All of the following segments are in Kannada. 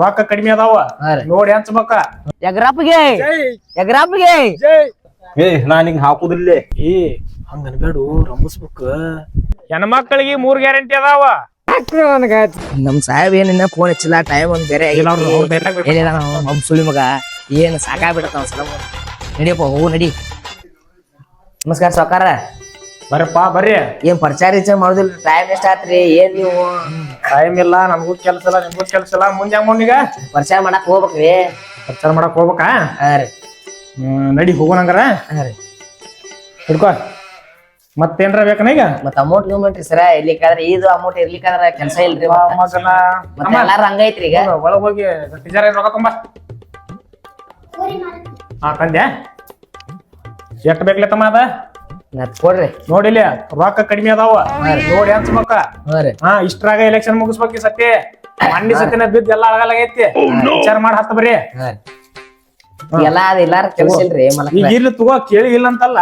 ರೊಕ್ಕ ಕಡಿಮೆ ಅದಾವ. ನೋಡಿ ಹಂಚ್ಬೇಕ. ಎಗ್ರಾಪ್ಗೆ. ಎಗ್ರಾಪ್ಗೆ. ಏ ನಾನ್ ಹಿಂಗ್ ಹಾಕುದಿಲ್ಲ. ಏ ಹಂಗ ಅನ್ಬೇಡು ರಂಬಸ್ಬೇಕ. ಹೆಣ್ಮಕ್ಳಿಗೆ ಮೂರ್ ಗ್ಯಾರಂಟಿ ಅದಾವ. ನಮ್ ಸಾಹೇಬ್ ಏನಿನ್ನ ಫೋನ್ ಹಚ್ಚಿಲ್ಲ ಟೈಮ್ ಒಂದ್ ಬೇರೆ ಏನಿಲ್ಲ ನಾವು ಸುಳಿ ಮಗ ಏನ್ ಸಾಕಾಗ್ಬಿಡತ್ತ ಸಲ ನಡಿಯಪ್ಪ ಹೋಗು ನಡಿ. ನಮಸ್ಕಾರ ಸಾಕಾರ ಬರಪ್ಪ ಬರ್ರಿ. ಏನ್ ಪರಿಚಯ ರಿಚಾರ್ಜ್ ಮಾಡುದಿಲ್ಲ ಟೈಮ್ ಎಷ್ಟ್ ಆತ್ರಿ? ಏನ್ ನೀವು? ಟೈಮ್ ಇಲ್ಲ ನಮಗೂ ಕೆಲಸ ಇಲ್ಲ ನಿಮ್ಗೂ ಕೆಲಸ ಇಲ್ಲ. ಮುಂದೆ ಮುಂದೀಗ ಪರಿಚಯ ಮಾಡಕ್ ಹೋಗ್ಬೇಕ್ರಿ ಪ್ರಚಾರ ಮಾಡಕ್ ಹೋಗ್ಬೇಕಾ? ಹಾ ರೀ. ಹ್ಮ್, ನಡಿ ಹೋಗೋಣಂಗಾರ ಹಾ ರೀ. ಹಿಡ್ಕೋ. ಮತ್ತೇನ್ರ ಬೇಕನ ಈಗ? ಮತ್ತ ಅಮೌಂಟ್ ಗಿಮೌಂಟ್ ಸರ ಇರ್ಲಿಕ್ಕಾದ್ರೆ ಇದು ಅಮೌಂಟ್ ಇರ್ಲಿಕ್ಕಾದ್ರ ಕೆಲ್ಸ ಇಲ್ರಿ ಮತ್ತ. ಮಗನ. ಎಲ್ಲಾರು ಹಂಗೈತ್ರಿ ಈಗ. ಒಳಗ್ ಹೋಗಿ. ಟೀಚರ್ ರೊಕ್ಕ ತುಂಬ ಹಾ ತಂದೆ. ಎಷ್ಟ್ ಬೇಕ್ಲೆ ತಮ್ಮ ಅದ? ಮತ್ತ್ ಕೊಡ್ರಿ. ನೋಡಿಲ್ಲ ರೊಕ್ಕ ಕಡಿಮೆ ಅದಾವ. ನೋಡಿ ಹಂಚ್ಬೇಕ ಮಕ್ಕ ರೀ. ಹಾ ಇಷ್ಟ್ರಾಗ ಎಲೆಕ್ಷನ್ ಮುಗಿಸ್ಬೇಕು ಈ ಸತಿ. ಮಂಡಿ ಸತಿನ ಬಿದ್ದು ಎಲ್ಲ ಆಗಲಾಗೈತಿ ವಿಚಾರ ಮಾಡಿ ಹತ್ತ ಬರ್ರಿ. ಹಾ ಎಲ್ಲ ಅದ ಎಲ್ಲಾರ ಕೆಲ್ಸ ಇಲ್ರಿ ಮಲಕ್ ಈಗ ಇರ್ಲಿ ತಗೋ ಕೇಳಿ ಇಲ್ಲ ಅಂತಲ್ಲ.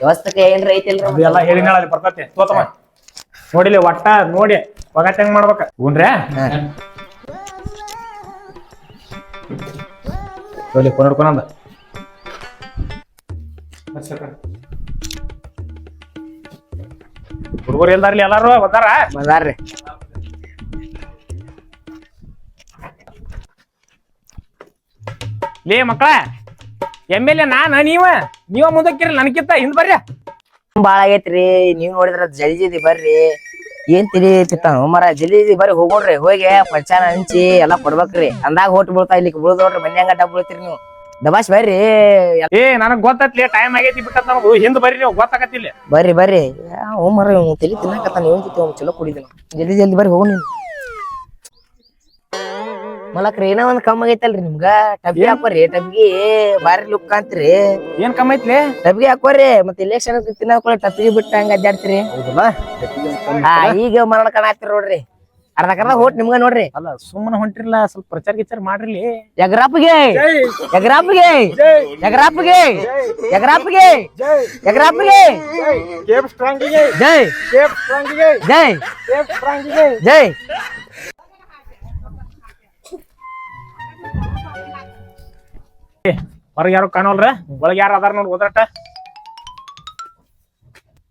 ವ್ಯವಸ್ಥೆ ಏನ್ರ ಐತಿಲ್ರಿ ಎಲ್ಲ ಹೇಳಿ ಅಲ್ಲಿ ಬರ್ತೈತಿ. ತೋತಮ್ಮ. ನೋಡಿಲಿ ಒಟ್ಟ ನೋಡಿ ಒಗಟ್ ಹೆಂಗ್ ಮಾಡ್ಬೇಕ. ಹೂನ್ರಿ? ಹಾ ಹುಡುಗರು ಎಲ್ದಾರ್ಲಿ ಎಲ್ಲಾರು ಬಂದಾರ? ಬಂದಾರ್ರಿ. ಲೇ ಮಕ್ಕಳ ಎಂ ಎಲ್ ಎ ನಾನ ನೀವ? ನೀವ ಮುಂದಕ್ಕಿರಿ ನನಕಿಂತ ಹಿಂದ್ ಬರ್ರಿ. ಬಾಳ ಆಗೈತ್ರಿ ನೀವ್ ನೋಡಿದ್ರ ಜಲ್ದಿ ಜಲ್ದಿ ಬರ್ರಿ. ಏನ್ ತಿಳಿ ತಿತ್ತಾನ ಮರ ಜಲ್ದಿ ಜಲ್ದಿ ಬರ್ರಿ ಹೋಗೋಣ್ರಿ ಹೋಗಿ ಪಂಚಾನ ಹಂಚಿ ಎಲ್ಲಾ ಕೊಡ್ಬೇಕ್ರಿ. ಅಂದಾಗ ಹೋಟ್ ಬೀಳ್ತಾ ಇಲ್ಲಿ ಬೀಳ್ದ ನೋಡ್ರಿ ಮನ್ಯಾಗ ಬೀಳ್ತಿರಿ ಬೀಳ್ತೀರಿ ನೀವು. ದಬಾಶ್ ಬರ್ರಿ. ಏ ನನಗ್ ಗೊತ್ತತ್ಲಿ ಟೈಮ್ ಆಗೈತಿ ಬಿಟ್ಟತ್ ನಮಗೂ. ಹಿಂದ್ ಬರ್ರಿ ನೀವು ಗೊತ್ತಾಗತ್ತಿಲ್ಲ ಬರ್ರಿ ಬರ್ರಿ. ಓ ಮರ ಇವ್ನು ತಲಿ ತಿನ್ನಕತ್ತಾನ ನೀವು ತಿಂತ ಚಲೋ ಕುಡಿದಿನ. ಜಲ್ದಿ ಜಲ್ದಿ ಬರ್ರಿ ಹೋಗಿ ನೀನು. ಮಲಕ್ರಿ ಏನೋ ಒಂದ್ ಕಮ್ಮಿ ಆಗೈತಲ್ರಿ ನಿಮ್ಗ? ಟಬ್ಗಿ ಹಾಕೋರಿ ಟಬ್ಗಿ. ಬಾರಿ ಲುಕ್ ಅಂತ್ರಿ ಏನ್ ಕಮ್ಮಿ ಐತ್ಲಿ? ಟಬ್ಗಿ ಹಾಕೋರಿ ಮತ್ತೆ ಇಲೆಕ್ಷನ್ ತಿನ್ನಕೊಳ ಟಬ್ಗಿ ಬಿಟ್ಟ ಹಂಗ ಅಡ್ಡಾಡ್ತೀರಿ ಈಗ ಮರಣ ಕಾಣಾತಿರ್ ನೋಡ್ರಿ. ಅರ್ಧ ಕರ್ದ ಹೋಟ್ ನಿಮ್ಗ ನೋಡ್ರಿ. ಅಲ್ಲ ಸುಮ್ಮನೆ ಹೊಂಟಿರ್ಲ ಸ್ವಲ್ಪ ಪ್ರಚಾರ ಗಿಚಾರ ಮಾಡ್ರಿ ಎಗ್ರಾಪ್ಗೆ ಎಗ್ರಾಪ್ಗೆ ಎಗ್ರಾಪ್ಗೆ ಎಗ್ರಾಪ್ಗೆ ಎಗ್ರಾಪ್ಗೆ ಕೇಪ್ ಸ್ಟ್ರಾಂಗಿಗೆ ಜೈ. ಕೇಪ್ ಸ್ಟ್ರಾಂಗಿಗೆ ಜೈ. ಕೇಪ್ ಸ್ಟ್ರಾಂಗಿಗೆ ಜೈ. ಹೊರಗೆ ಯಾರು ಕಾಣೋಲ್ರ? ಒಳಗೆ ಯಾರು ಅದಾರ ನೋಡಿ ಓದಾಟ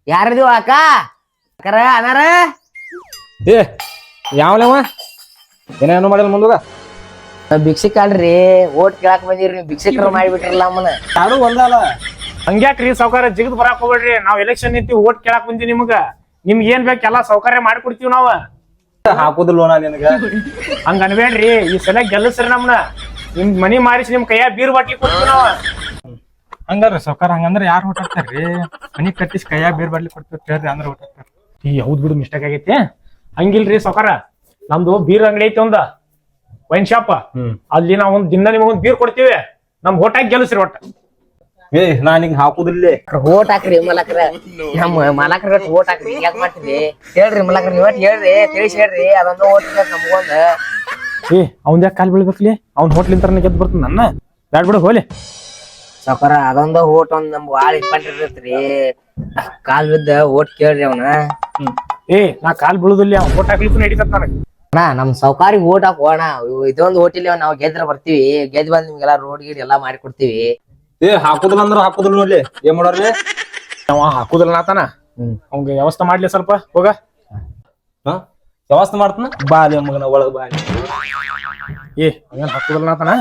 ಯಾರದು ಅಕ್ಕ? ಅಕ್ಕರ ಅನಾರ ಏ ಯಾವಲೇವ? ಏನೇನು ಮಾಡಿಲ್ಲ ಮುಂದಾಗ? ಭಿಕ್ಷೆ ಅಲ್ರಿ ಓಟ್ ಕೇಳಾಕ್ ಬಂದಿರಿ ನೀವು ಭಿಕ್ಷಿಕರು ಮಾಡಿಬಿಟ್ರಲ್ಲ ಅಮ್ಮನ. ಯಾರು ಒಂದಲ್ಲ ಹಂಗ್ಯಾಕ್ರಿ ಸೌಕರ್ಯ ಜಿಗದ್ ಬರಾಕ್ ಹೋಗ್ಬೇಡ್ರಿ. ನಾವ್ ಎಲೆಕ್ಷನ್ ನಿಂತಿ ಓಟ್ ಕೇಳಾಕ್ ಬಂದಿ ನಿಮ್ಗ. ನಿಮ್ಗೆ ಏನ್ ಬೇಕು ಎಲ್ಲಾ ಸೌಕರ್ಯ ಮಾಡ್ಕೊಡ್ತೀವಿ ನಾವ. ಹಾಕುದಿಲ್ಲ ನಾ ನಿನಗ? ಹಂಗ ಅನ್ಬೇಡ್ರಿ ಈ ಸಲ ಗೆಲ್ಲಿಸ್ರಿ ನಮ್ನ. ನಿಮ್ ಮನಿ ಮಾರಿಸಿ ನಿಮ್ ಕೈಯಾಗ ಬೀರ್ ಬಾಟ್ಲಿ ಕೊಡ್ತೀವಿ ನಾವ. ಹಂಗಾರ ಸೌಕರ್ ಹಂಗಂದ್ರ ಯಾರು ಊಟ ಹಾಕ್ತಾರ್ರಿ? ಮನಿ ಕಟ್ಟಿಸಿ ಕೈಯಾಗ ಬೀರ್ ಬಾಟ್ಲಿ ಕೊಡ್ತೀವಿ ಅಂದ್ರೆ ಅಂದ್ರ ಊಟ ಹಾಕ್ತಾರ ಈ ಹೌದ್ ಬಿಡು ಮಿಸ್ಟೇಕ್ ಆಗೈತಿ. ಹಂಗಿಲ್ರಿ ಸೌಕರ ನಮ್ದು ಬೀರ್ ಅಂಗಡಿ ಐತಿ ಒಂದ ವೈನ್ ಶಾಪ್. ಹ್ಮ್. ಅಲ್ಲಿ ನಾವ್ ಒಂದ್ ದಿನ ನಿಮ್ಗೊಂದ್ ಬೀರ್ ಕೊಡ್ತೀವಿ. ನಮ್ ಓಟಾಗಿ ಗೆಲ್ಲಿಸ್ರಿ ಒಟ್ಟ. ಏ ನಾನ್ ಹಿಂಗ್ ಹಾಕುದಿಲ್ಲ ಓಟ್ ಹಾಕ್ರಿ ಮಲಕ್ರ. ನಮ್ಮ ಮಲಕ್ರ ಓಟ್ ಹಾಕ್ರಿ. ಯಾಕೆ ಮಾಡ್ತೀರಿ ಹೇಳ್ರಿ ಮಲಕ್ರ ನೀವ್ ಒಟ್ ಹೇಳ್ರಿ. ತಿಳಿಸಿ ಹೇಳ್ರಿ. ಅದೊಂದು ಓಟ್ ನಮ್ಗೊಂದ ಏ ಅವ್ನ್ ಯಾಕೆ ಕಾಲ್ ಬೀಳ್ಬೇಕ್ಲಿ? ಅವ್ನ್ ಹೋಟ್ಲಿಂದ ಗೆದ್ದು ಬರ್ತಾನ ನನ್ನ. ಬ್ಯಾಡ್ ಬಿಡು ಹೋಲಿ ಸೌಕರ ಅದೊಂದ ಓಟ್ ಒಂದ್ ನಮ್ಗ್ ಭಾಳ ಇಂಪಾರ್ಟೆಂಟ್ ಇರತ್ರಿ ಕಾಲ್ ಬಿದ್ದ ಓಟ್ ಕೇಳ್ರಿ ಅವನ. ಏ ನಾ ಕಾಲ್ ಬೀಳುದಿಲ್ಲ ಓಟ್ ಹಾಕ್ಲಿಕ್ಕೂ ನಡೀತದ ನನಗೆ. ಅಣ್ಣ ನಮ್ ಸೌಕಾರಿ ಓಟ್ ಹಾಕೋಣ. ಇದೊಂದು ಓಟ್ ನಾವು ನಾವ್ ಗೆದ್ರ ಬರ್ತೀವಿ. ಗೆದ್ ಬಂದ್ ನಿಮ್ಗೆಲ್ಲ ರೋಡ್ ಗೀಡ್ ಎಲ್ಲಾ ಮಾಡಿ ಕೊಡ್ತೀವಿ ಏ ಹಾಕುದಿಲ್ಲ ಅಂದ್ರ ಹಾಕುದಿಲ್ಲ ನೋಡ್ಲಿ. ಏನ್ ಮಾಡೋರ್ಲಿ? ಅವ ಹಾಕುದಿಲ್ಲ ನಾತನ ಹ್ಮ್. ಅವ್ನ್ಗೆ ವ್ಯವಸ್ಥೆ ಮಾಡ್ಲಿ ಸ್ವಲ್ಪ ಹೋಗ. ಹಾ? ವ್ಯವಸ್ಥೆ ಮಾಡ್ತಾನ? ಬಾಲಿ ಮಗನ ಒಳಗ್ ಬಾಲಿ. ಏ ಅವೇನ್ ಹಾಕುದಿಲ್ಲ ನಾತನ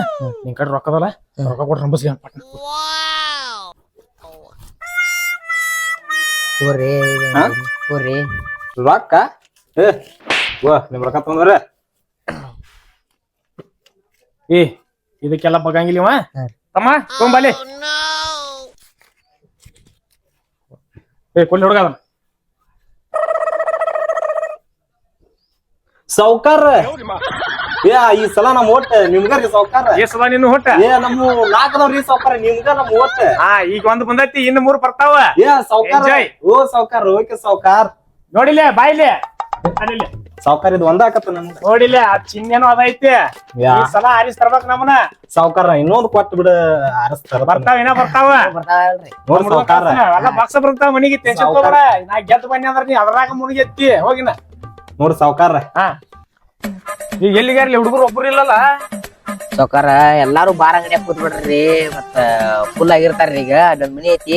ನಿನ್ ಕಡೆ ರೊಕ್ಕದಲ್ಲ ರೊಕ್ಕ ಕೊಟ್ಟು ರಂಬಸ್ಲಿ ಪಟ್ನ. ಹಾ? ರೊಕ್ಕ? ಏ ವಾ ನಿಮ್ ರೊಕ್ಕ ತಂದ್ರ ಏ ಇದಕ್ಕೆಲ್ಲ ಬಗಂಗಿಲ್ಲ ಇವ? ತಮ್ಮ ತೊಂಬಲ್ಲಿ ಏ ಕೊಲ್ಲಿ ಹುಡುಗ ಅದನ್ನ. ಸೌಕಾರ ಏ ಈ ಸಲ ನಮ್ಮ ಓಟ್ ನಿಮ್ಗಾರಿ ಸೌಕಾರ ಏ ಸದಾ ನಿನ್ನ ಹೊಟ್ಟ? ಏ ನಮ್ಮ ನಾಲ್ಕನವ್ರಿ ಸೌಕಾರ ನಿಮ್ಗ ನಮ್ ಓಟ್ ಹಾ ಈಗ ಒಂದ್ ಬಂದೈತಿ ಇನ್ನು ಮೂರು ಬರ್ತಾವ. ಏ ಸೌಕಾರ Enjoy. ಓ ಸೌಕಾರ ಓಕೆ ಸೌಕಾರ ನೋಡಿಲ್ಲ ಬಾಯ್ಲೆ. ಅಲ್ಲಿಲ್ಲ. ಸೌಕಾರ ಇದು ಒಂದಾಕತ್ತ ನನ್ಗ. ನೋಡಿಲ್ಲ ಆ ಚಿಹ್ನೆನೂ ಅದೈತಿ ಯಾ. ಈ ಸಲ ಆರಿಸ್ ತರ್ಬೇಕ್ ನಮ್ಮನ ಸೌಕಾರ ಇನ್ನೊಂದು ಕೊಟ್ಟು ಬಿಡ ಆರಸ್ತಾರ ಬರ್ತಾವ ಏನ ಬರ್ತಾವ. ಬರ್ತಾವಲ್ರಿ ನೋಡ್ ಸೌಕಾರ ಎಲ್ಲ ಬಕ್ಸ ಬರ್ತಾವ ಮನಿಗೆ ಟೆನ್ಷನ್ ಸಾವ್ಕಾರ. ತಗೋಬೇಡ. ನಾ ಗೆದ್ದು ಬನ್ನಿ ಅಂದ್ರ ನೀ ಅದ್ರಾಗ ಮುಳುಗೆತ್ತಿ ಹೋಗಿನ. ನೋಡ್ ಸೌಕಾರ ಹಾ. ಈಗ ಎಲ್ಲಿಗಾರ್ಲಿ ಹುಡುಗರು ಒಬ್ರು ಇಲ್ಲಲ್ಲ? ಸಾವ್ಕಾರ ಎಲ್ಲಾರು ಬಾರ್ ಅಂಗಡಿಯಾಗ ಕೂತ್ ಬಿಡ್ರಿ ಮತ್ತ ಫುಲ್ ಆಗಿರ್ತಾರ್ರಿ ಈಗ. ನಮ್ ಮನಿ ಐತಿ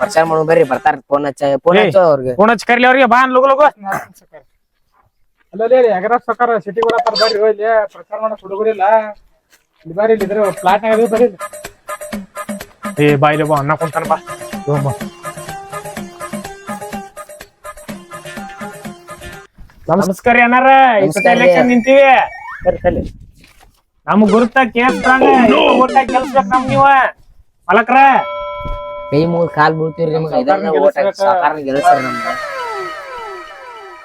ಪ್ರಚಾರ ಮಾಡೋ ಬರ್ರಿ ಬರ್ತಾರ ಫೋನ್ ಹಚ್ಚ ಫೋನ್ ಹಚ್ಚ ಅವ್ರಿಗೆ. ಫೋನ್ ಹಚ್ಚ ಕರ್ಲಿ ಅವ್ರಿಗೆ ಬಾ ಅನ್ ಲಗು ಲಗು. ಅಲ್ಲೇ ಅಗ್ರ ಸಕಾರ ಸಿಟಿ ಕೂಡ ಬರ್ರಿ ಇಲ್ಲಿ ಪ್ರಚಾರ ಮಾಡಕ್ ಹುಡುಗರಿಲ್ಲ ಇಲ್ಲಿ. ಬರ್ರಿ ಇಲ್ಲಿ ಇದ್ರೆ ಫ್ಲಾಟ್ನಾಗ ಅದು ಬರ್ರಿ. ಇಲ್ಲಿ. ಏ ಬಾಯ್ಲಿ ಬಾ ಅಣ್ಣ ಕುಂತಾನ ಬಾ. ಬಾ. ನಮಸ್ಕಾರ ಏನಾರ ಈ ಸತಿ ಎಲೆಕ್ಷನ್ ನಿಂತೀವಿ. ಸರಿ ತಲೆ. ನಮ್ ಗುರುತ ಕೇಳ್ತಾನೆ ಓಟ್ ಕೆಲ್ಸ ನಮ್ ನೀವ. ಮಲಕ್ರ. ಕೈ ಮುಗಿದ್ ಕಾಲ್ ಬೀಳ್ತೀವ್ರಿ ನಿಮ್ಗೆ. ಇದನ್ನ ಓಟ್ ಗೆಲ್ಸ್ರಿ ನಮ್ಗೆ.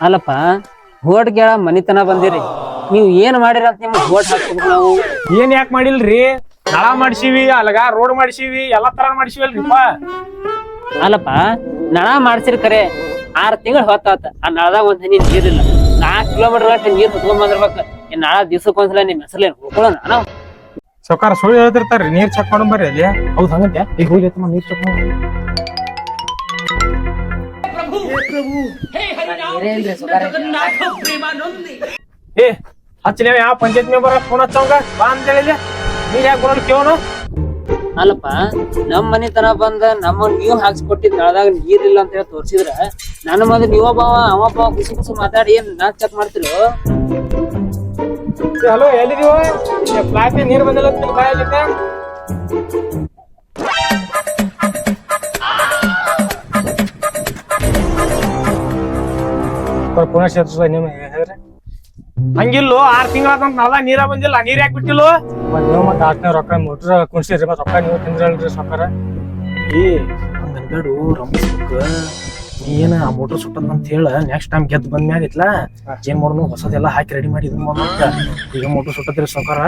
ಅಲ್ಲಪ್ಪ ಓಟ್ ಕೇಳ ಮನಿತನ ಬಂದಿರಿ. ನೀವು ಏನ್ ಮಾಡಿರ ಅಂತ ನಿಮ್ಗೆ ಓಟ್ ಹಾಕ್ಬೇಕು ನಾವು? ಏನ್ ಯಾಕೆ ಮಾಡಿಲ್ರಿ? ನಳ ಮಾಡ್ಸಿವಿ ಅಲ್ಗ ರೋಡ್ ಮಾಡ್ಸಿವಿ ಎಲ್ಲಾ ತರ ಮಾಡ್ಸಿವಲ್ರಿಪ್ಪ ಅಲ್ಲಪ್ಪ ನಳ ಮಾಡ್ಸಿರ್ ಕರೆ. ಆರ್ ತಿಂಗಳ ಹೊತ್ತಾತ. ಆ ನಳದಾಗ ಒಂದ್ ಹನಿ ನೀರಿಲ್ಲ. ನಾಲ್ಕು ಕಿಲೋಮೀಟರ್ ಗಂಟೆ ನೀರ್ ಹೊತ್ಕೊಂಡ್ ಬಂದಿರ್ಬೇಕು. ಈ ನಳ ದಿವ್ಸಕ್ಕೆ ಒಂದ್ಸಲ ನಿಮ್ ಹೆಸರ್ಲೇನ್ ಹೋಗೋಣ ನಾವು ಸೌಕಾರ ಸುಳ್ಳು ಹೇಳ್ತಿರ್ತಾರ್ರಿ ನೀರ್ ಚೆಕ್ ಮಾಡೋ ಬರ್ರಿ ಅಲ್ಲಿ. ಹೌದ್ ಹಂಗಂತೆ? ಈಗ ಹೋಗಿ ತಮ್ಮ ನೀರ್ ಚೆಕ್ ಮಾಡಿ ಏ ಹಚ್ಚಲಿ ಯಾವ ಪಂಚಾಯತ್ ಮೆಂಬರ್ ಫೋನ್ ಹಚ್ಚವಂಗ? ಬಾ ಅಂತ ಹೇಳಿಲ್ಲ ನೀರ್ ಯಾಕೆ ಬರೋಣ ಕೇವನು ಅಲ್ಲಪ್ಪ ನಮ್ ಮನಿತನ ಬಂದ ನಮ್ಮ ನೀವ್ ಹಾಕ್ಸ್ಕೊಟ್ಟಿದ್ ನಳದಾಗ ನೀರಿಲ್ಲ ಅಂತ ಹೇಳಿ ತೋರ್ಸಿದ್ರ ನನ್ನ ಬಾವ ಅವ ಬಾವ ಕುಸು ಕುಸು ಮಾತಾಡಿ ಏನ್ ನಾ ಚೆಕ್ ಮಾಡ್ತಿರೋ? ಹಲೋ ಎಲ್ಲಿದೀವ ಫ್ಲಾಟ್ ನೀರ್ ಬಂದಿಲ್ಲ ಬಾಯಲ್ಲಿದ್ದ ಪುನಃ ಸೇರ್ಸ ನೀವು ಹೇಳಿದ್ರೆ ಹಂಗಿಲ್ಲೋ ಆರ್ ತಿಂಗಳ ನಲ್ಲ ನೀರ ಬಂದಿಲ್ಲ ನೀರ್ ಯಾಕೆ ಬಿಟ್ಟಿಲ್ಲ? ನೀವು ಮತ್ತೆ ಆಟ್ನೇ ರೊಕ್ಕ ಮುಟ್ರ ಕುಣ್ಸಿದ್ರಿ ಮತ್ತೆ ರೊಕ್ಕ ನೀವು ತಿಂದ್ರಲ್ರಿ ಸಕ್ಕರ ಏ ಒಂದ್ ನೀ ಏನ ಆ ಮೋಟರ್ ಸುಟ್ಟದ ಅಂತ ಹೇಳ ನೆಕ್ಸ್ಟ್ ಟೈಮ್ ಗೆದ್ದು ಬಂದ ಮ್ಯಾಗ ಇತ್ಲಾ ಏನ್ ಮಾಡೋನು ಹೊಸದೆಲ್ಲ ಹಾಕಿ ರೆಡಿ ಮಾಡಿ ಇದನ್ನ ಮಾಡೋಣ ಈಗ ಮೋಟರ್ ಸುಟ್ಟದ್ರಿ ಸಾವ್ಕಾರ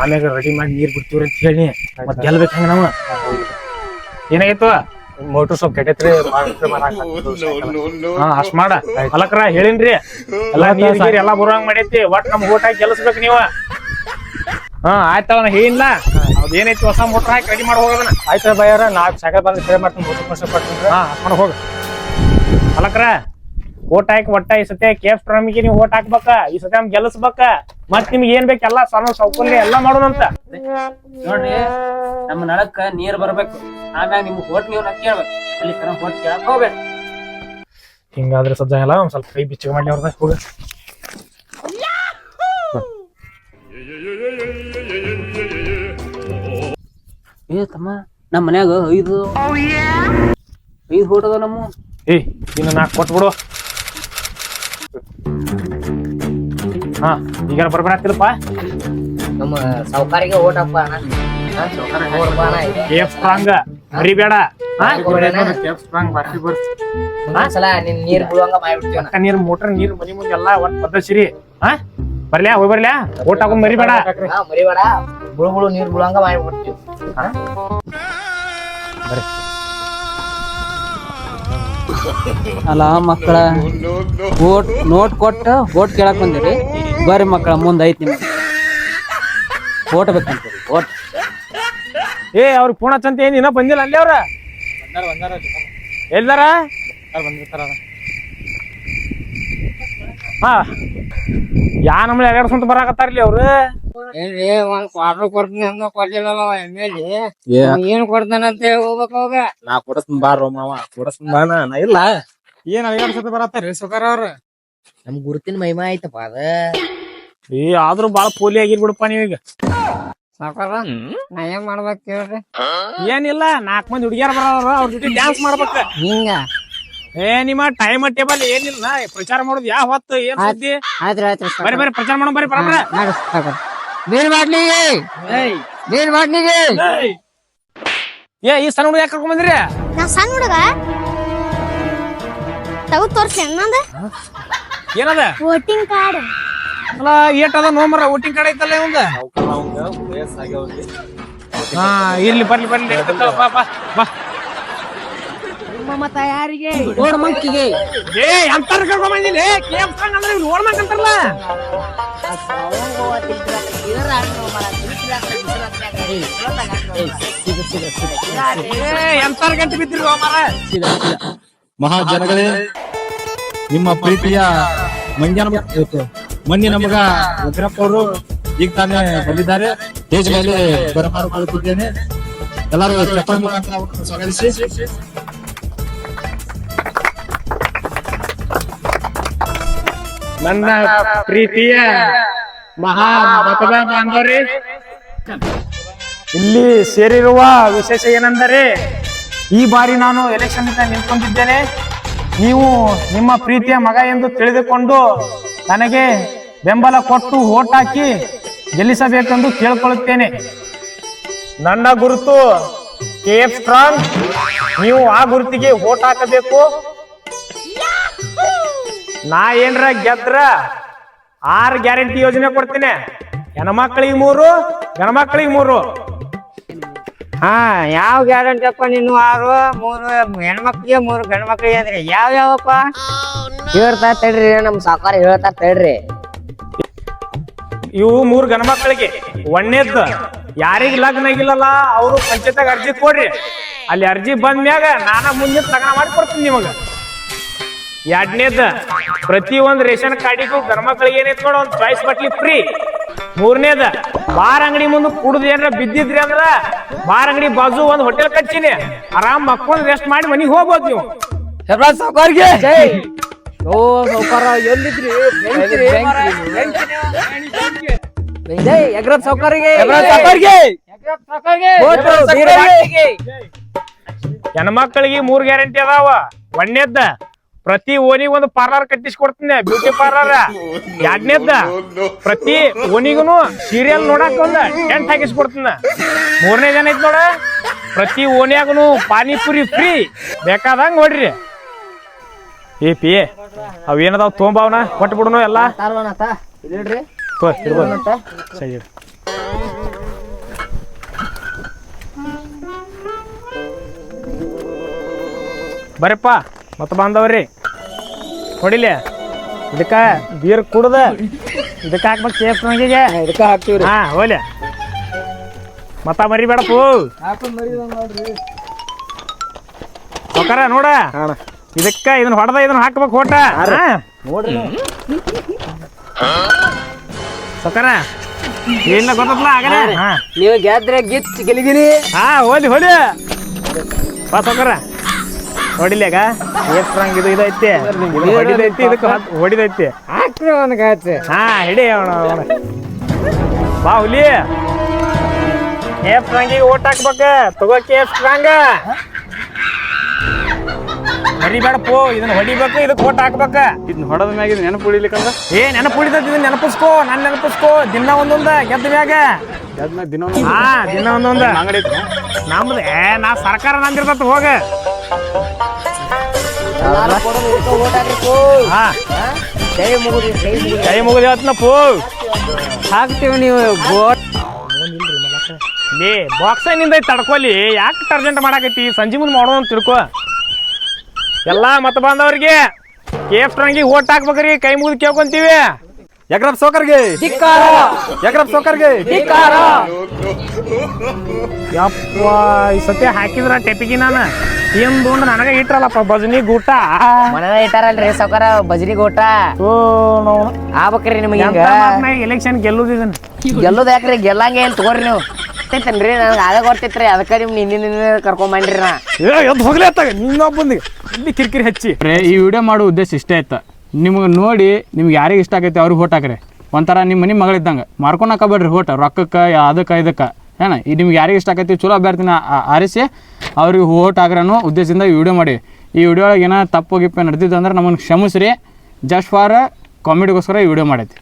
ಆಮ್ಯಾಗ ರೆಡಿ ಮಾಡಿ ನೀರ್ ಬಿಡ್ತೀವ್ರಿ ಅಂತ ಹೇಳಿ ಮತ್ ಗೆಲ್ಬೇಕು ಹೆಂಗ ನಾವ. ಏನಾಗಿತ್ತು ಮೋಟರ್ ಸ್ವಲ್ಪ ಕೆಟ್ಟೈತ್ರಿ ಹಾ ಅಷ್ಟ್ ಮಾಡ. ಅಲಕ್ರ ಹೇಳಿನ್ರಿ. ಎಲ್ಲಾ ನೀರ್ ಗೀರ್ ಎಲ್ಲಾ ಬರುವಂಗ್ ಮಾಡೈತಿ ಒಟ್ ನಮ್ ಓಟ್ ಹಾಕಿ ಗೆಲ್ಸ್ಬೇಕು ನೀವ. ಹಾ ಆಯ್ತವ ಹೇಳಿಲ್ಲ ಅದೇನೈತಿ ಹೊಸ ಮೋಟರ್ ಹಾಕಿ ರೆಡಿ ಮಾಡಿ ಹೋಗೋದನ್ನ. ಆಯ್ತು ಬಯ್ಯಾರ ನಾ ಸೈಕಲ್ ಬಂದ್ರೆ ಮಾಡ್ತೀನಿ ಮೋಟರ್ ಪರ್ಸೆ ಕೊಡ್ತೀನಿ. ಹಾ ಮಾಡಿ ಹೋಗ. ಅಲಕ್ರ ಓಟ್ ಹಾಕಿ ಒಟ್ಟ ಈ ಸತಿ ಕೇಫ್ ಟ್ರಮಿಗೆ ನೀವು ಓಟ್ ಹಾಕ್ಬೇಕ ಈ ಸತಿ ನಮ್ ಗೆಲ್ಲಿಸ್ಬೇಕ. ಮತ್ ನಿಮ್ಗೆ ಏನ್ ಬೇಕ ಎಲ್ಲಾ ಸಣ್ಣ ಸೌಕರ್ಯ ಎಲ್ಲಾ ಮಾಡೋಣಂತ. ನೋಡ್ರಿ ನಮ್ಮ ನಳಕ್ಕ ನೀರ್ ಬರ್ಬೇಕು. ಆಮ್ಯಾಗ ನಿಮ್ ಓಟ್ ನೀವು ನಾ ಕೇಳ್ಬೇಕು. ಅಲ್ಲಿ ತರ ಓಟ್ ಕೇಳಕ್ ಹೋಗ್ಬೇಕು. ಹಿಂಗಾದ್ರೆ ಸಜ್ಜ ಎಲ್ಲ ಒಂದ್ ಸ್ವಲ್ಪ ಕೈ ಬಿಚ್ಚ ಮಾಡಿ ಅವ್ರದ ಹೋಗ. ಏ ತಮ್ಮ ನಮ್ಮ ಮನ್ಯಾಗ ಐದು ಐದು ಫೋಟೋ ನಮ್ಮ ಏಯ್ ಇನ್ನು ನಾಲ್ಕು ಕೊಟ್ಬಿಡು. ಹಾ ಈಗ ಬರ್ಬರಾತಿರಪ್ಪ ನಮ್ಮ ಸಾವ್ಕಾರಿಗೆ ಓಟಪ್ಪ ಅಣ್ಣ. ಹಾ, ಸಾವ್ಕಾರರಿಗೆ ಓಟ್ ಹಾಕ್ಪ ಅಣ್ಣ. ಇದೆ. ಕೇಫ್ ಸ್ಟ್ರಾಂಗ್ ಮರಿಬೇಡ ಹಾ ಒಂದೊಂದ್ಸಲ ನಿನ್ ನೀರ್ ಬೀಳುವಂಗ ಮಾಡ್ಬಿಡ್ತೀವಿ ಅಣ್ಣ. ಅಕ್ಕ ನೀರ್ ಮೋಟರ್ ನೀರ್ ಮನಿ ಮುಂದೆ ಎಲ್ಲಾ ಒಟ್ ಪದ್ಧತಿರಿ. ಹಾ ಬರ್ಲ್ಯಾ ಹೋಗಿ ಬರ್ಲ್ಯಾ? ಓಟ್ ಹಾಕೊಂಡ್ ಮರಿಬೇಡ ಹಾ, ಮರಿಬೇಡ ಬುಳು ಬುಳು ನೀರ್ ಬೀಳುವಂಗ ಮಾಡ್ಬಿಡ್ತೀವಿ. ಅಲ್ಲ ಮಕ್ಕಳ ಓಟ್ ನೋಟ್ ಕೊಟ್ಟ ಓಟ್ ಕೇಳಕ್ ಬಂದಿರಿ. ಬರ್ರಿ ಮಕ್ಕಳ, ಮುಂದೆ ಐತಿ ನಿಮ್ಗೆ ಓಟ್ ಬೇಕಂತ ಓಟ್ ಏ, ಅವ್ರಿಗೆ ಫೋನ್ ಚಂತ ಏನು ಇನ್ನ ಬಂದಿಲ್ಲ ಅಲ್ಲಿ ಅವ್ರ? ಎಲ್ಲಾರ? ಹಾ. ಯಾ ನಮ್ಮ ಎರಡು ಸ್ವಂತ ಬರಾಕತ್ತಾರ್ಲಿ ಅವ್ರು? ಏನ್ರಿ ಒಂದ್ ಕ್ವಾರ್ಟರ್ ಕೊಡ್ತೀನಿ ಅಂತ ಕೊಟ್ಟಿಲ್ಲಲ್ಲ ಎಂ ಎಲ್ ಏನ್ ಕೊಡ್ತಾನಂತ ಹೇಳಿ ಹೋಗ್ಬೇಕು ಅವಾಗ ನಾ ಕೊಡಸ್ತೀನಿ ಬಾರೋ ಮಾವ ಕೊಡಸ್ತೀನಿ ಬಾ ನಾ ನಾ ಇಲ್ಲ. ಏನ್ ಐದಾರು ಸತಿ ಬರತ್ತಾರಿ ಸುಖಾರ ಅವ್ರ? ನಮ್ ಗುರುತಿನ ಮಹಿಮಾ ಐತಪ್ಪ ಅದ. ಏ ಆದ್ರೂ ಬಾಳ ಪೋಲಿ ಆಗಿರ್ಬಿಡಪ್ಪ ನೀವೀಗ. ಸಾಕಾರ ನಾ ಏನ್ ಮಾಡ್ಬೇಕು ಕೇಳ್ರಿ. ಏನಿಲ್ಲ ನಾಕ್ ಮಂದಿ ಹುಡುಗಿಯರ್ ಬರೋರು ಅವ್ರ ಜೊತೆ ಡ್ಯಾನ್ಸ್ ಮಾಡ್ಬೇಕ. ಹಿಂಗ ಏ ನಿಮ್ಮ ಟೈಮ್ ಟೇಬಲ್ ಏನಿಲ್ಲ ಪ್ರಚಾರ ಮಾಡೋದು ಯಾವ ಹೊತ್ತು ಏನ್ ಸುದ್ದಿ? ಆಯ್ತ್ರಿ ಆಯ್ತ್ರಿ ಬರ್ರಿ ಬರ್ರಿ ಪ್ರಚಾರ ಮಾಡೋ ಬರೀ ಬರಬ್ರ ಬೀರ್ ಮಾಡ್ಲಿಗೆ ನೀರ್ ಮಾಡ್ಲಿಗೆ ಏ ಈ ಸಣ್ಣ ಹುಡುಗ ಯಾಕೆ ಕರ್ಕೊಂಡ್ ಬಂದ್ರಿ? ನಾ ಸಣ್ಣ ಹುಡುಗ? ತಗದ್ ತೋರ್ಸಿ ನಂದ ಏನದ? Voting card. ಅಲ್ಲ ಏಟ್ ಅದ ನೋಮರ ವೋಟಿಂಗ್ ಕಾರ್ಡ್ ಐತಲ್ಲ ಇವಂದ ಹಾ ಇರ್ಲಿ ಬರ್ಲಿ ಬರ್ಲಿ ಬಾ ಬಾ. ಮತ್ತ ತಯಾರಿಗೆ ಓಡ್ ಮಂಕಿಗೆ. ಏ ಎಂತಾರ ಕರ್ಕೊಂಡ್ ಬಂದಿಲ್ಲ ಕೇಮ್ ಸಾಂಗ್ ಅಂದ್ರೆ ಇವ್ರು ಮಂಕ್ ಅಂತಾರಲ್ಲ. ಏ ಎಂತಾರ ಗಂಟೆ ಮಾರ? ಮಹಾಜನಗಳೇ ನಿಮ್ಮ ಪ್ರೀತಿಯ ಮಂಜನ ಮೊನ್ನೆ ನಮಗ ಉಗ್ರಪ್ಪ ಅವರು ಈಗ ತಾನೇ ಬಂದಿದ್ದಾರೆ. ದೇಶದಲ್ಲಿ ಮೇಲೆ ಬರಮಾಡಿಕೊಳ್ಳುತ್ತಿದ್ದೇನೆ ಎಲ್ಲರೂ ಚಪ್ಪಾಳೆ ಮುಖಾಂತರ ಸ್ವಾಗತಿಸಿ ನನ್ನ ಪ್ರೀತಿಯ ಮಹಾ ಬಾಂಧವರೇ, ಇಲ್ಲಿ ಸೇರಿರುವ ವಿಶೇಷ ಏನೆಂದರೆ, ಈ ಬಾರಿ ನಾನು ಎಲೆಕ್ಷನ್ ನಿಂತ್ಕೊಂಡಿದ್ದೇನೆ. ನೀವು ನಿಮ್ಮ ಪ್ರೀತಿಯ ಮಗ ಎಂದು ತಿಳಿದುಕೊಂಡು ನನಗೆ ಬೆಂಬಲ ಕೊಟ್ಟು ಓಟ್ ಹಾಕಿ ಗೆಲ್ಲಿಸಬೇಕೆಂದು ಕೇಳಿಕೊಳ್ಳುತ್ತೇನೆ. ನನ್ನ ಗುರುತು ಕೆ ಎಫ್ ಸ್ಟ್ರಾಂಗ್, ನೀವು ಆ ಗುರುತಿಗೆ ಓಟ್ ಹಾಕಬೇಕು. ನಾ ಏನ್ರ ಗೆದ್ರ ಆರ್ ಗ್ಯಾರಂಟಿ ಯೋಜನೆ ಕೊಡ್ತೀನಿ. ಹೆಣ್ಮಕ್ಳಿಗೆ ಮೂರು ಗಣಮಕ್ಳಿಗೆ ಮೂರು. ಹಾ ಯಾವ ಗ್ಯಾರಂಟಿ ಅಪ್ಪ ನೀನು ಆರು ಮೂರು ಹೆಣ್ಮಕ್ಳಿಗೆ ಮೂರು ಗಂಡ್ಮಕ್ಳಿಗೆ ಅಂದ್ರೆ ಯಾವ ಯಾವಪ್ಪ? ಹೇಳ್ತಾ ತಡ್ರಿ ನಮ್ ಸಾಕಾರ ಹೇಳ್ತಾ ತಡ್ರಿ. ಇವು ಮೂರು ಗಣಮಕ್ಳಿಗೆ ಒಣ್ಣೆದ್ದು ಯಾರಿಗ ಲಗ್ನ ಆಗಿಲ್ಲಲ್ಲ ಅವರು ಪಂಚಾಯತ್ ಅರ್ಜಿ ಕೊಡ್ರಿ. ಅಲ್ಲಿ ಅರ್ಜಿ ಬಂದ್ಮ್ಯಾಗ ನಾನ ಮುಂದೆ ತಗನ ಮಾಡಿ ಕೊಡ್ತೀನಿ ನಿಮಗ. ಎರಡನೇದ ಪ್ರತಿ ಒಂದ್ ರೇಷನ್ ಕಾರ್ಡಿಗೂ ಗಂಡ ಐತ್ಕೊಂಡು ಒಂದು ಚಾಯ್ಸ್ ಬಟ್ಲಿ ಫ್ರೀ ಮೂರನೇದ ಬಾರ್ ಅಂಗಡಿ ಮುಂದೆ ಕುಡ್ದು ಏನಾರ ಬಿದ್ದಿದ್ರಿ ಅಂದ್ರ ಬಾರ್ ಅಂಗಡಿ ಬಾಜು ಒಂದು ಹೋಟೆಲ್ ಕಟ್ಸಿನಿ. ಆರಾಮ್ ಮಕ್ಕೊಂಡ್ ರೆಸ್ಟ್ ಮಾಡಿ ಮನಿಗ್ ಹೋಗ್ಬೋದು ನೀವು. ಸಾವುಕಾರ್ಗೆ? ಓ ಸೌಕಾರ ಎಲ್ಲಿದ್ರಿ? ಎಗ್ರತ್ ಸೌಕರ್ಗೆ ಹೆಣ್ಮಕ್ಳಿಗೆ ಮೂರ್ ಗ್ಯಾರಂಟಿ ಅದಾವ. ಒಂದೇದ್ದ ಪ್ರತಿ ಓನಿಗೆ ಒಂದು ಪಾರ್ಲರ್ ಕಟ್ಟಿಸಿ ಕೊಡ್ತೀನಿ ಬ್ಯೂಟಿ ಪಾರ್ಲರ್ ಎರಡನೇದ ಪ್ರತಿ ಓನಿಗೂ ಸೀರಿಯಲ್ ನೋಡಕ್ ಒಂದ ಟೆಂಟ್ ಹಾಕಿಸ್ಕೊಡ್ತೀನಿ. ಮೂರನೇ ಜನ ಐತ್ ನೋಡ, ಪ್ರತಿ ಓನ್ಯಾಗನು ಪಾನಿಪುರಿ ಫ್ರೀ ಬೇಕಾದಂಗ ನೋಡ್ರಿ. ಏ, ಪಿ ಅವ್ ಏನದಾವ್ ತೊಗೊಂಬಾವ್ನ ಕೊಟ್ಟು ಬಿಡುನು ಎಲ್ಲ. ಬರಪ್ಪ. ಮತ್ತ ಬಾಂಧವ್ರಿ. ಹೊಡಿಲಿ. ಇದಕ್ಕ ಬೀರ್ ಕುಡ್ದ. ಇದಕ್ಕೆ ಹಾಕ್ಬೇಕು ಸೇಫ್ ನಂಗಿಗೆ. ಇದಕ್ಕೆ ಹಾಕ್ತೀವಿ ಹಾ ಹೋಲಿ. ಮತ್ತ ಮರಿಬೇಡಪ್ಪು ಸೊಕರ ನೋಡ. ಇದಕ್ಕ ಇದನ್ನ ಹೊಡೆದ ಇದನ್ನ ಹಾಕ್ಬೇಕು ಹೊಟ್ಟ ಸೊಕರ ಏನಿಲ್ಲ ಗೊತ್ತಲ್ಲ ಆಗಲ್ಲ. ಹಾ ನೀವು ಗೆದ್ರೆ ಗಿಚ್ ಗೆಲಿದಿರಿ ಹಾ ಹೋಲಿ ಹೋಲಿ. ಬಾ ಸೌಕರ ಹೊಡಿಲ್ಯಾಗ ಏಟ್ ಸ್ಟ್ರಾಂಗ್ ಇದು ಇದೈತಿ. ಇದು ಹೊಡಿದೈತಿ ಇದಕ್ಕೆ ಹೊಡಿದೈತಿ. ಹಾಕ್ರಿ ಒಂದ್ ಗಾಚೆ ಹಾ ಹಿಡಿ ಅವನ ಅವನ. ಬಾ ಹುಲಿ. ಕೇಫ್ ಸ್ಟ್ರಾಂಗಿಗೆ ಓಟ್ ಹಾಕ್ಬೇಕ. ತಗೋ ಸ್ಟ್ರಾಂಗ ಸ್ಟ್ರಾಂಗ್ ಪೋ ಇದನ್ನ ಹೊಡಿಬೇಕು ಇದಕ್ಕೆ ಓಟ್ ಹಾಕ್ಬೇಕ. ಇದನ್ನ ಹೊಡೆದ ಮ್ಯಾಗ ಇದು ನೆನಪು ಉಳಿಲಿಕ್ಕಂದ್ರ? ಏ ನೆನಪು ಉಳಿತೈತಿ ಇದನ್ನ ನೆನಪಿಸ್ಕೋ ನಾನು ನೆನಪಿಸ್ಕೋ. ದಿನ ಒಂದೊಂದ ಗೆದ್ದ ಮ್ಯಾಗ. ದಿನ ಹಾ ದಿನ ಒಂದೊಂದ. ಅಂಗಡಿ ನಮ್ದು ಏ ನಾ ಸರ್ಕಾರ ನಂದಿರ್ತತ್ ಹೋಗ. ಕೈ ಮುಗುದಿ ಕೈ ಮುಗುದಿ ಕೈ ಮುಗಿದ ಹೇಳ್ತನಪ್ಪು ಹಾಕ್ತೀವಿ ನೀವು ಗೋಟ್ ಲೇ ಬಾಕ್ಸ್ನಿಂದ ತಡ್ಕೊಲಿ? ಯಾಕೆ ಟರ್ಜೆಂಟ್ ಮಾಡಾಕೈತಿ ಸಂಜೆ ಮುಂದೆ ಮಾಡೋಣ ಅಂತ ತಿಳ್ಕೊ. ಎಲ್ಲಾ ಮತ ಬಾಂಧವ್ರಿಗೆ ಕೇಫ್ ಟ್ರಂಗಿ ಓಟ್ ಹಾಕ್ಬೇಕ್ರಿ ಕೈ ಮುಗಿದು ಕೇಳ್ಕೊಂತೀವಿ. ಎಗ್ರಪ್ ಸೋಕರ್ಗೆ. ಎಗ್ರಬ್ ಸೋಕರ್ಗೆ. ಯಪ್ಪ ಈ ಸತ್ಯ ಹಾಕಿದ್ರ ಟೆಪಿಗೆ ನಾನು. ತಿಂದು ನನಗ ಇಟ್ರಲ್ಲಪ್ಪ ಭಜನಿ ಗೂಟ. ಮನೆಗ ಇಟ್ಟಾರಲ್ರಿ ಸೌಕರ ಭಜನಿ ಗೂಟ. ಓ ಆಗ್ಬೇಕ್ರಿ ನಿಮಗೆ ಹಿಂಗ ಎಲೆಕ್ಷನ್ ಗೆಲ್ಲುದಿದನ್? ಗೆಲ್ಲುದ ಯಾಕ್ರಿ? ಗೆಲ್ಲಂಗೆ ಏನ್ ತಗೋರಿ ನೀವು? ಗೊತ್ತೈತೇನ್ರಿ ನನಗೆ ಅದ ಗೊತ್ತೈತ್ರಿ ಅದಕ್ಕೆ ನಿಮ್ ನಿನ್ನೆ ನಿನ್ನೆ ಕರ್ಕೊಂಬಂದ್ರಿ ನಾ. ಏ ಎದ್ದು ಹೋಗ್ಲಿ ಅತ್ತಾಗ ನಿನ್ನೊಬ್ಬಂದಿಗೆ ಇಲ್ಲಿ ಕಿರಿಕಿರಿ ಹಚ್ಚಿ. ಈ ವಿಡಿಯೋ ಮಾಡೋ ಉದ್ದೇಶ ಇಷ್ಟೇ ಇತ್ತ ನಿಮ್ಗೆ ನೋಡಿ ನಿಮ್ಗೆ ಯಾರಿಗೆ ಇಷ್ಟ ಆಗೈತೆ ಅವ್ರಿಗೆ ಹೋಟ್ ಹಾಕ್ರಿ. ಒಂಥರ ನಿಮ್ಮ ಮನೆ ಮಗಳಿದ್ದಂಗೆ. ಮಾರ್ಕೊಂಡು ಹಾಕಬೇಡ್ರಿ ಹೋಟ ರೊಕ್ಕಕ್ಕೆ ಅದಕ್ಕೆ ಇದಕ್ಕೆ. ಏನ ಈ ನಿಮ್ಗೆ ಯಾರಿಗೆ ಇಷ್ಟ ಆಗೈತಿ ಚಲೋ ಅಭ್ಯರ್ಥಿನ ಆರಿಸಿ ಅವ್ರಿಗೆ ವೋಟ್ ಹಾಕ್ರನ್ನೋ ಉದ್ದೇಶದಿಂದ ಈ ವಿಡಿಯೋ ಮಾಡಿ. ಈ ವಿಡಿಯೋ ಒಳಗೆ ಏನೋ ತಪ್ಪು ಗಿಪ್ಪು ನಡೆದಿದ್ದು ಅಂದ್ರೆ ನಮ್ಮನ್ನು ಕ್ಷಮಿಸ್ರಿ. ಜಸ್ಟ್ ಫಾರ್ ಕಾಮಿಡಿಗೋಸ್ಕರ ಈ ವಿಡಿಯೋ ಮಾಡೈತಿ.